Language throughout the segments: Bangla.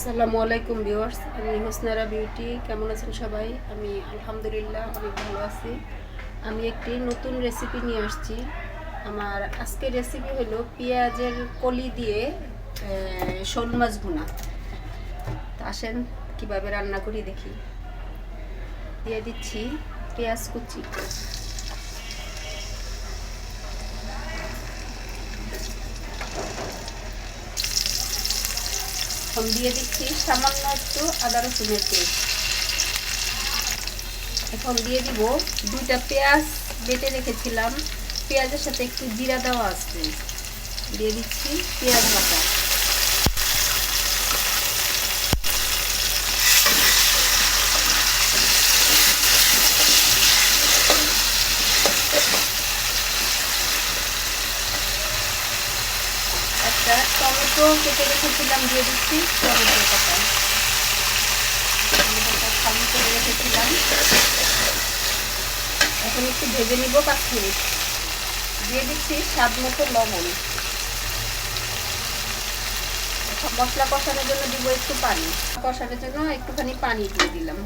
আসসালামু আলাইকুম ভিউয়ার্স, আমি হোসনারা বিউটি, কেমন আছেন সবাই? আমি আলহামদুলিল্লাহ অনেক ভালো আছি। আমি একটি নতুন রেসিপি নিয়ে আসছি। আমার আজকের রেসিপি হলো পেঁয়াজের কলি দিয়ে শোল মাছ ভুনা। তা আসেন কীভাবে রান্না করি দেখি। দিয়ে দিচ্ছি পেঁয়াজ কুচি। এখন দিয়ে দিচ্ছি সামান্য একটু আদা রসুনের পেস্ট। এখন দিয়ে দিব দুইটা পেঁয়াজ বেটে রেখেছিলাম। পেঁয়াজের সাথে একটু জিরা দেওয়া আছে। দিয়ে দিচ্ছি পেঁয়াজ বাটা একটা টমেটো কেটে রেখেছিলাম দিয়ে দিচ্ছি। টমেটো পাতা। খালি করে রেখেছিলাম। এখন একটু ভেজে নিব পাঁচ দিয়ে দিচ্ছি স্বাদ মতো লবণ। মশলা কষানোর জন্য দিব একটু পানি। কষানোর জন্য একটুখানি পানি দিয়ে দিলাম।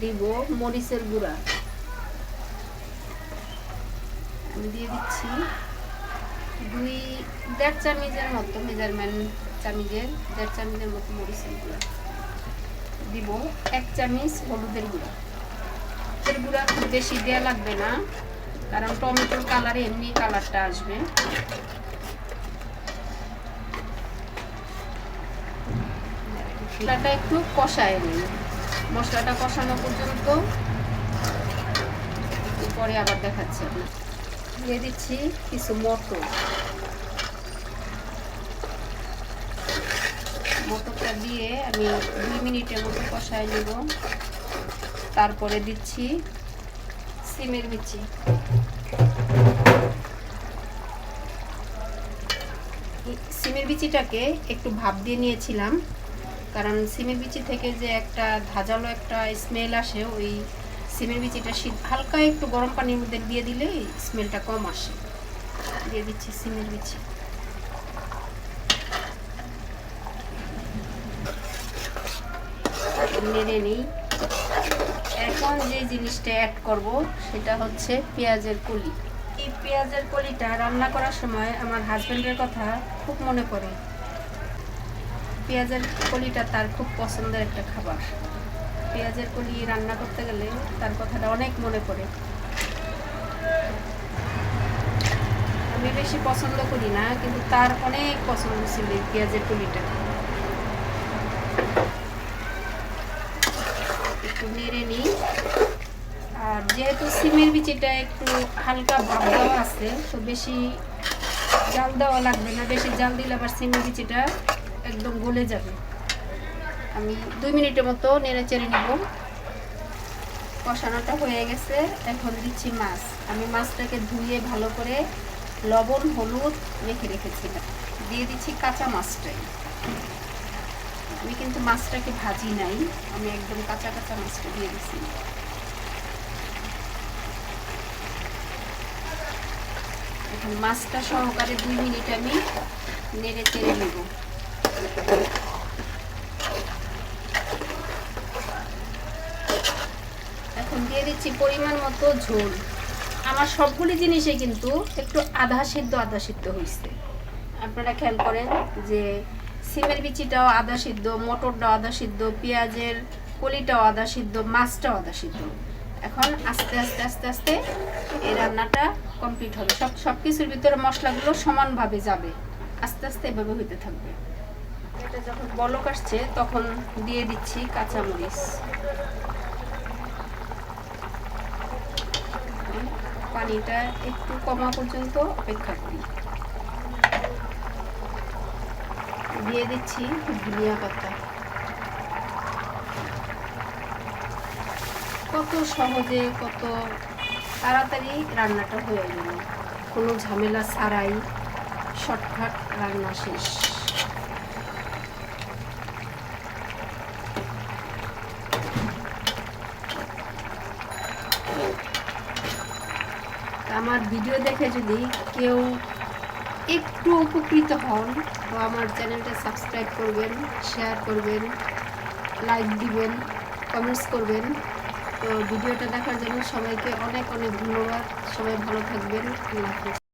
দিব মরিচের গুঁড়া। আমি দিয়ে দিচ্ছি দুই দেড় চামচের মতো মেজারমেন্ট চামচের দেড় চামচের মতো মরিচের গুঁড়া। দিব এক চামচ হলুদের গুঁড়া। হলুদের গুঁড়া খুব বেশি দেওয়া লাগবে না, কারণ টমেটোর কালারে এমনি কালারটা আসবে। মশলাটা একটু কষায় নিই মশলাটা কষানো পর্যন্ত পরে আবার দেখাচ্ছি আপনার দিয়ে দিচ্ছি কিছু মটর। মটরটা দিয়ে আমি দুই মিনিটের মতো কষায় নেব। তারপরে দিচ্ছি সিমের বিচি সিমের বিচিটাকে একটু ভাপ দিয়ে নিয়েছিলাম, কারণ সিমের বিচি থেকে যে একটা ধাজালো একটা স্মেল আসে, ওই সিমের বিচিটা শীত, হালকা একটু গরম পানির মধ্যে দিয়ে দিলে স্মেলটা কম আসে। দিয়ে দিচ্ছি সিমের বিচি। নেড়ে নিই। এখন যে জিনিসটা অ্যাড করব, সেটা হচ্ছে পেঁয়াজের কলি। এই পেঁয়াজের কলিটা রান্না করার সময় আমার হাজব্যান্ডের কথা খুব মনে পড়ে। পেঁয়াজের কলিটা তার খুব পছন্দের একটা খাবার। পেঁয়াজের কলি রান্না করতে গেলে তার কথাটা অনেক মনে পড়ে। আমি বেশি পছন্দ করি না, কিন্তু তার অনেক পছন্দ ছিল এই পেঁয়াজের কলিটা। একটু নেড়ে নিই। আর যেহেতু সিমের বিচিটা একটু হালকা ভাব দেওয়া আছে, তো বেশি জাল দেওয়া লাগবে না। বেশি জাল দিলে আবার সিমের বিচিটা একদম গলে যাবে। আমি দুই মিনিটের মতো নেড়ে চেড়ে নিব। কষানোটা হয়ে গেছে। এখন দিচ্ছি মাছ। আমি মাছটাকে ধুয়ে ভালো করে লবণ, হলুদ রেখে রেখেছিলাম দিয়ে দিচ্ছি কাঁচা মাছটাই। আমি কিন্তু মাছটাকে ভাজি নাই। আমি একদম কাঁচা কাঁচা মাছটা দিয়ে দিচ্ছি। মাছটা সহকারে দুই মিনিট আমি নেড়ে চেড়ে নেব এখন দিয়ে দিচ্ছি পরিমাণ মতো ঝোল। আমার সবগুলি জিনিসে কিন্তু একটু আধা সিদ্ধ আধা সিদ্ধ হয়েছে আপনারা খেয়াল করেন যে সিমের বিচিটাও আধা সিদ্ধ, মটরটাও আধা সিদ্ধ, পেঁয়াজের কলিটাও আধা সিদ্ধ, মাছটাও আধা সিদ্ধ। এখন আস্তে আস্তে আস্তে আস্তে এই রান্নাটা কমপ্লিট হবে। সব সব কিছুর ভিতরে মশলাগুলো সমানভাবে যাবে। আস্তে আস্তে এভাবে হইতে থাকবে। এটা যখন বলক আসছে, তখন দিয়ে দিচ্ছি কাঁচামরিচ। পানিটা একটু কমা পর্যন্ত অপেক্ষা করি। দিয়ে দিচ্ছি ধনিয়া পাতা। কত সহজে, কত তাড়াতাড়ি রান্নাটা হয়ে গেল। কোনো ঝামেলা ছাড়াই শর্টকাট রান্না শেষ। আমার ভিডিও দেখে যদি কেউ একটু উপকৃত হন, তো আমার চ্যানেলটা সাবস্ক্রাইব করবেন, শেয়ার করবেন, লাইক দিবেন, কমেন্টস করবেন। তো ভিডিওটা দেখার জন্য সবাইকে অনেক অনেক ধন্যবাদ। সবাই ভালো থাকবেন। আল্লাহ